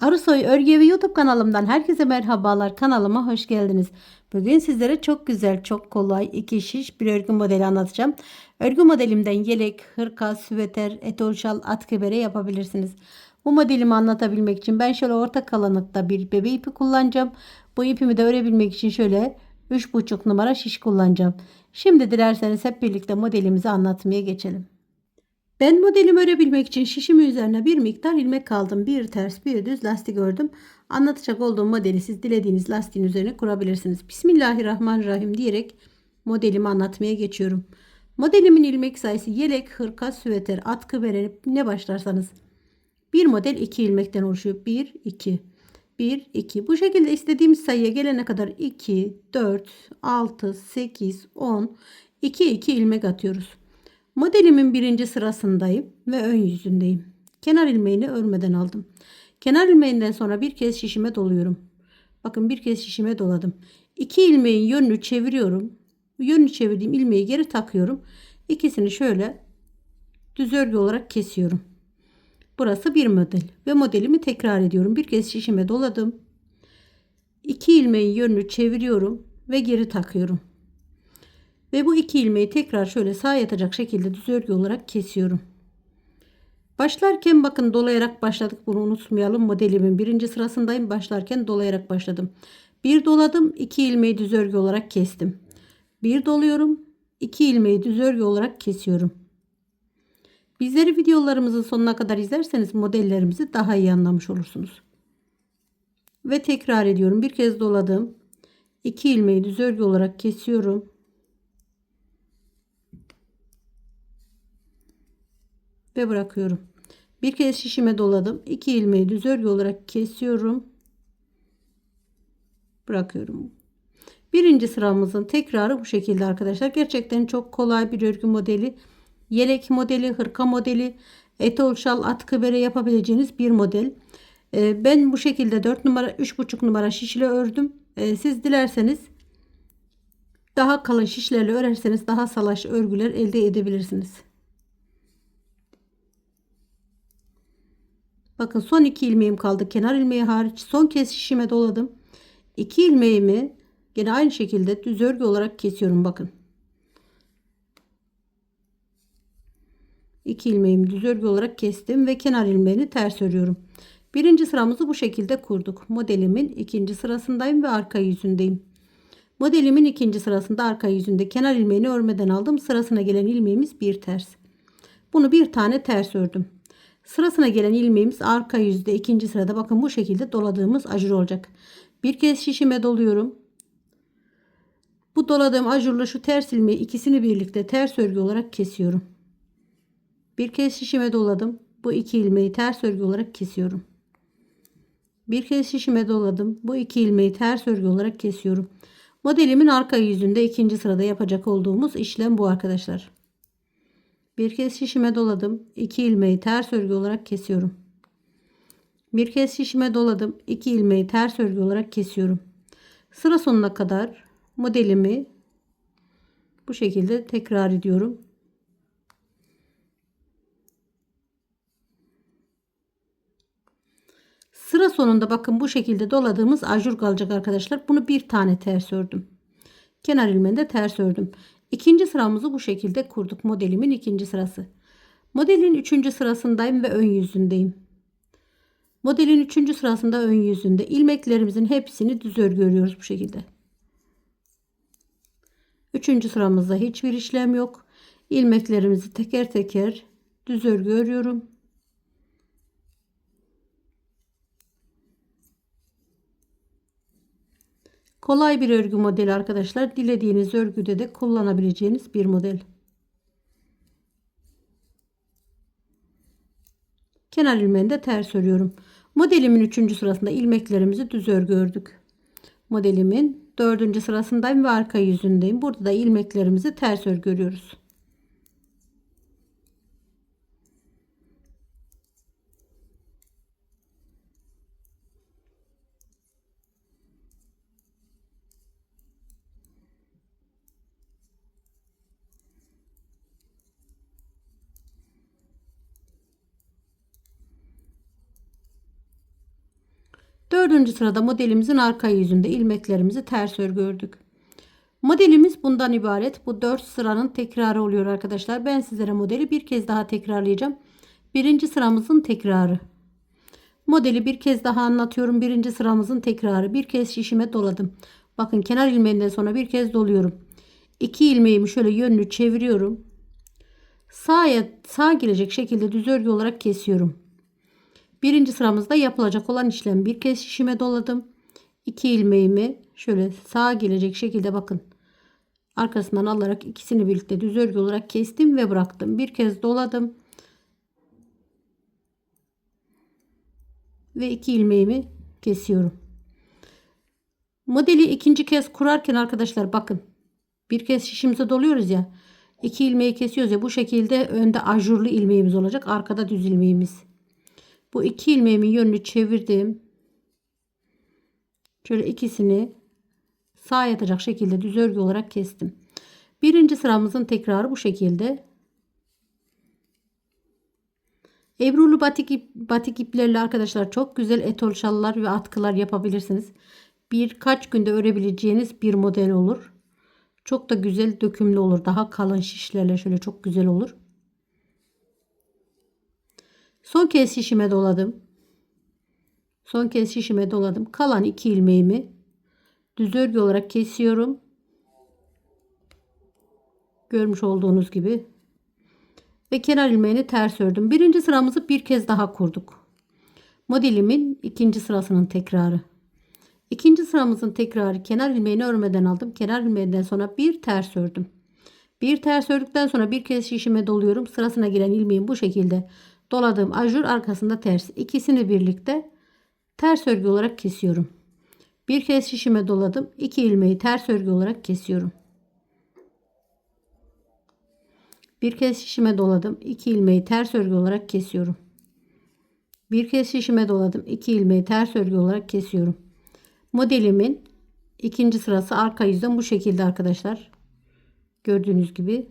Arısoy Örgü Evi YouTube kanalımdan herkese merhabalar. Kanalıma hoş geldiniz. Bugün sizlere çok güzel, çok kolay iki şiş bir örgü modeli anlatacağım. Örgü modelimden yelek, hırka, süveter, etol şal, atkı bere yapabilirsiniz. Bu modelimi anlatabilmek için ben şöyle orta kalınlıkta bir bebe ipi kullanacağım. Bu ipimi de örebilmek için şöyle 3,5 numara şiş kullanacağım. Şimdi dilerseniz hep birlikte modelimizi anlatmaya geçelim. Ben modelimi örebilmek için şişimi üzerine bir miktar ilmek aldım. Bir ters bir düz lastik ördüm. Anlatacak olduğum modeli siz dilediğiniz lastiğin üzerine kurabilirsiniz. Bismillahirrahmanirrahim diyerek modelimi anlatmaya geçiyorum. Modelimin ilmek sayısı yelek, hırka, süveter, atkı verip ne başlarsanız. Bir model iki ilmekten oluşuyor. 1, 2, 1, 2. Bu şekilde istediğimiz sayıya gelene kadar 2, 4, 6, 8, 10, 2, 2 ilmek atıyoruz. Modelimin birinci sırasındayım ve ön yüzündeyim. Kenar ilmeğini örmeden aldım. Kenar ilmeğinden sonra bir kez şişime doluyorum. Bakın bir kez şişime doladım. İki ilmeğin yönünü çeviriyorum. Yönünü çevirdiğim ilmeği geri takıyorum. İkisini şöyle düz örgü olarak kesiyorum. Burası bir model ve modelimi tekrar ediyorum. Bir kez şişime doladım. İki ilmeğin yönünü çeviriyorum ve geri takıyorum. Ve bu iki ilmeği tekrar şöyle sağa yatacak şekilde düz örgü olarak kesiyorum. Başlarken bakın dolayarak başladık bunu unutmayalım. Modelimin birinci sırasındayım. Başlarken dolayarak başladım. Bir doladım. iki ilmeği düz örgü olarak kestim. Bir doluyorum. iki ilmeği düz örgü olarak kesiyorum. Bizleri videolarımızın sonuna kadar izlerseniz modellerimizi daha iyi anlamış olursunuz. Ve tekrar ediyorum. Bir kez doladım. iki ilmeği düz örgü olarak kesiyorum. Ve bırakıyorum. Bir kez şişime doladım. 2 ilmeği düz örgü olarak kesiyorum. Bırakıyorum. Birinci sıramızın tekrarı bu şekilde arkadaşlar. Gerçekten çok kolay bir örgü modeli. Yelek modeli, hırka modeli, etol şal, atkı bere yapabileceğiniz bir model. Ee, ben bu şekilde 4 numara, 3,5 numara şişle ördüm. Ee, siz dilerseniz daha kalın şişlerle örerseniz daha salaş örgüler elde edebilirsiniz. Bakın son iki ilmeğim kaldı. Kenar ilmeği hariç son kez şişime doladım. İki ilmeğimi yine aynı şekilde düz örgü olarak kesiyorum bakın. İki ilmeğimi düz örgü olarak kestim ve kenar ilmeğini ters örüyorum. Birinci sıramızı bu şekilde kurduk. Modelimin ikinci sırasındayım ve arka yüzündeyim. Modelimin ikinci sırasında arka yüzünde kenar ilmeğini örmeden aldım. Sırasına gelen ilmeğimiz bir ters. Bunu bir tane ters ördüm. Sırasına gelen ilmeğimiz arka yüzde ikinci sırada bakın bu şekilde doladığımız ajur olacak. Bir kez şişime doluyorum. Bu doladığım ajurla şu ters ilmeği ikisini birlikte ters örgü olarak kesiyorum. Bir kez şişime doladım. Bu iki ilmeği ters örgü olarak kesiyorum. Bir kez şişime doladım. Bu iki ilmeği ters örgü olarak kesiyorum. Modelimin arka yüzünde ikinci sırada yapacak olduğumuz işlem bu arkadaşlar. Bir kez şişime doladım. 2 ilmeği ters örgü olarak kesiyorum. Bir kez şişime doladım. 2 ilmeği ters örgü olarak kesiyorum. Sıra sonuna kadar modelimi bu şekilde tekrar ediyorum. Sıra sonunda bakın bu şekilde doladığımız ajur kalacak arkadaşlar. Bunu bir tane ters ördüm. Kenar ilmeğini de ters ördüm. İkinci sıramızı bu şekilde kurduk. Modelimin ikinci sırası. Modelin üçüncü sırasındayım ve ön yüzündeyim. Modelin üçüncü sırasında ön yüzünde ilmeklerimizin hepsini düz örgü örüyoruz bu şekilde. Üçüncü sıramızda hiçbir işlem yok. İlmeklerimizi teker teker düz örgü örüyorum. Kolay bir örgü modeli arkadaşlar. Dilediğiniz örgüde de kullanabileceğiniz bir model. Kenar ilmeğini de ters örüyorum. Modelimin 3. sırasında ilmeklerimizi düz örgü ördük. Modelimin 4. sırasındayım ve arka yüzündeyim. Burada da ilmeklerimizi ters örgü örüyoruz. Dördüncü sırada modelimizin arka yüzünde ilmeklerimizi ters örgü ördük. Modelimiz bundan ibaret. Bu 4 sıranın tekrarı oluyor arkadaşlar. Ben sizlere modeli bir kez daha tekrarlayacağım. Birinci sıramızın tekrarı. Modeli bir kez daha anlatıyorum. Birinci sıramızın tekrarı. Bir kez şişime doladım. Bakın kenar ilmeğinden sonra bir kez doluyorum. İki ilmeğimi şöyle yönlü çeviriyorum. Sağa, sağ gelecek şekilde düz örgü olarak kesiyorum. Birinci sıramızda yapılacak olan işlem. Bir kez şişime doladım. İki ilmeğimi şöyle sağa gelecek şekilde bakın. Arkasından alarak ikisini birlikte düz örgü olarak kestim ve bıraktım. Bir kez doladım. Ve iki ilmeğimi kesiyorum. Modeli ikinci kez kurarken arkadaşlar bakın. Bir kez şişimize doluyoruz ya. iki ilmeği kesiyoruz ya bu şekilde önde ajurlu ilmeğimiz olacak. Arkada düz ilmeğimiz. Bu iki ilmeğimi yönünü çevirdim. Şöyle ikisini sağ yatacak şekilde düz örgü olarak kestim. Birinci sıramızın tekrarı bu şekilde. Ebrulu batik, ip, batik iplerle arkadaşlar çok güzel etol şallar ve atkılar yapabilirsiniz. Birkaç günde örebileceğiniz bir model olur. Çok da güzel dökümlü olur. Daha kalın şişlerle şöyle çok güzel olur. Son kez şişime doladım. Son kez şişime doladım. Kalan iki ilmeğimi düz örgü olarak kesiyorum. Görmüş olduğunuz gibi. Ve kenar ilmeğini ters ördüm. Birinci sıramızı bir kez daha kurduk. Modelimin ikinci sırasının tekrarı. İkinci sıramızın tekrarı kenar ilmeğini örmeden aldım. Kenar ilmeğinden sonra bir ters ördüm. Bir ters ördükten sonra bir kez şişime doluyorum. Sırasına giren ilmeğin bu şekilde doladığım ajur arkasında ters. İkisini birlikte ters örgü olarak kesiyorum. Bir kez şişime doladım. İki ilmeği ters örgü olarak kesiyorum. Bir kez şişime doladım. İki ilmeği ters örgü olarak kesiyorum. Bir kez şişime doladım. İki ilmeği ters örgü olarak kesiyorum. Modelimin ikinci sırası arka yüzden bu şekilde arkadaşlar. Gördüğünüz gibi.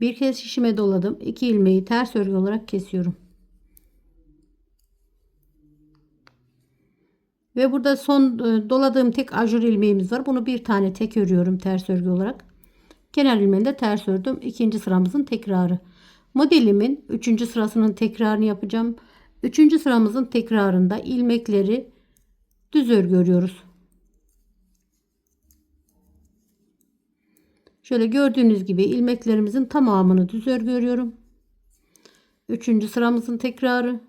Bir kez şişime doladım. İki ilmeği ters örgü olarak kesiyorum. Ve burada son e, doladığım tek ajur ilmeğimiz var. Bunu bir tane tek örüyorum ters örgü olarak. Kenar ilmeğini de ters ördüm. İkinci sıramızın tekrarı. Modelimin üçüncü sırasının tekrarını yapacağım. Üçüncü sıramızın tekrarında ilmekleri düz örgü örüyoruz. Şöyle gördüğünüz gibi ilmeklerimizin tamamını düz örgü örüyorum. Üçüncü sıramızın tekrarı.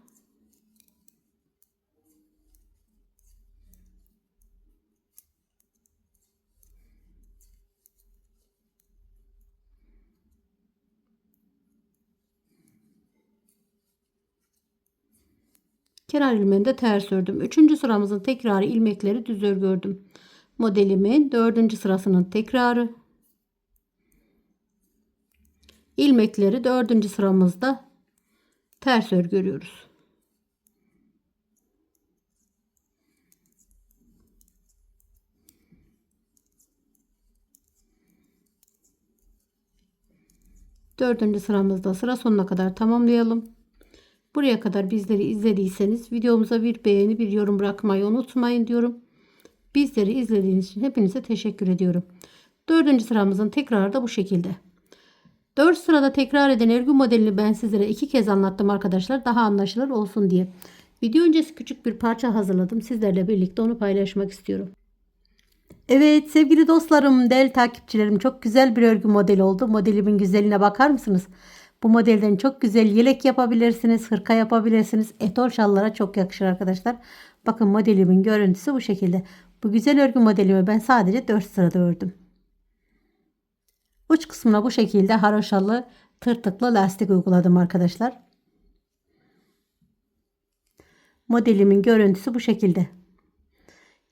Kenar ilmeğini de ters ördüm. Üçüncü sıramızın tekrarı ilmekleri düz örgü ördüm. Modelimin dördüncü sırasının tekrarı. İlmekleri dördüncü sıramızda ters örgü örüyoruz. Dördüncü sıramızda sıra sonuna kadar tamamlayalım. Buraya kadar bizleri izlediyseniz videomuza bir beğeni bir yorum bırakmayı unutmayın diyorum. Bizleri izlediğiniz için hepinize teşekkür ediyorum. Dördüncü sıramızın tekrarı da bu şekilde. 4 sırada tekrar eden örgü modelini ben sizlere iki kez anlattım arkadaşlar. Daha anlaşılır olsun diye. Video öncesi küçük bir parça hazırladım. Sizlerle birlikte onu paylaşmak istiyorum. Evet sevgili dostlarım, değerli takipçilerim çok güzel bir örgü modeli oldu. Modelimin güzelliğine bakar mısınız? Bu modelden çok güzel yelek yapabilirsiniz, hırka yapabilirsiniz. Etol şallara çok yakışır arkadaşlar. Bakın modelimin görüntüsü bu şekilde. Bu güzel örgü modelimi ben sadece 4 sırada ördüm. Uç kısmına bu şekilde haroşalı tırtıklı lastik uyguladım arkadaşlar. Modelimin görüntüsü bu şekilde.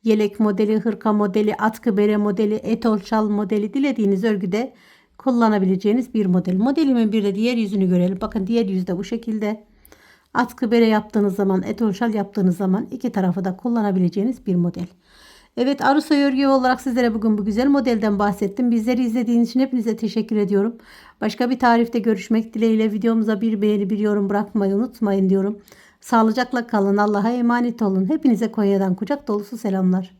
Yelek modeli, hırka modeli, atkı bere modeli, etol şal modeli dilediğiniz örgüde kullanabileceğiniz bir model. Modelimin bir de diğer yüzünü görelim. Bakın diğer yüzde bu şekilde. Atkı bere yaptığınız zaman, etol şal yaptığınız zaman iki tarafı da kullanabileceğiniz bir model. Evet Arusa örgü olarak sizlere bugün bu güzel modelden bahsettim. Bizleri izlediğiniz için hepinize teşekkür ediyorum. Başka bir tarifte görüşmek dileğiyle videomuza bir beğeni bir yorum bırakmayı unutmayın diyorum. Sağlıcakla kalın. Allah'a emanet olun. Hepinize Konya'dan kucak dolusu selamlar.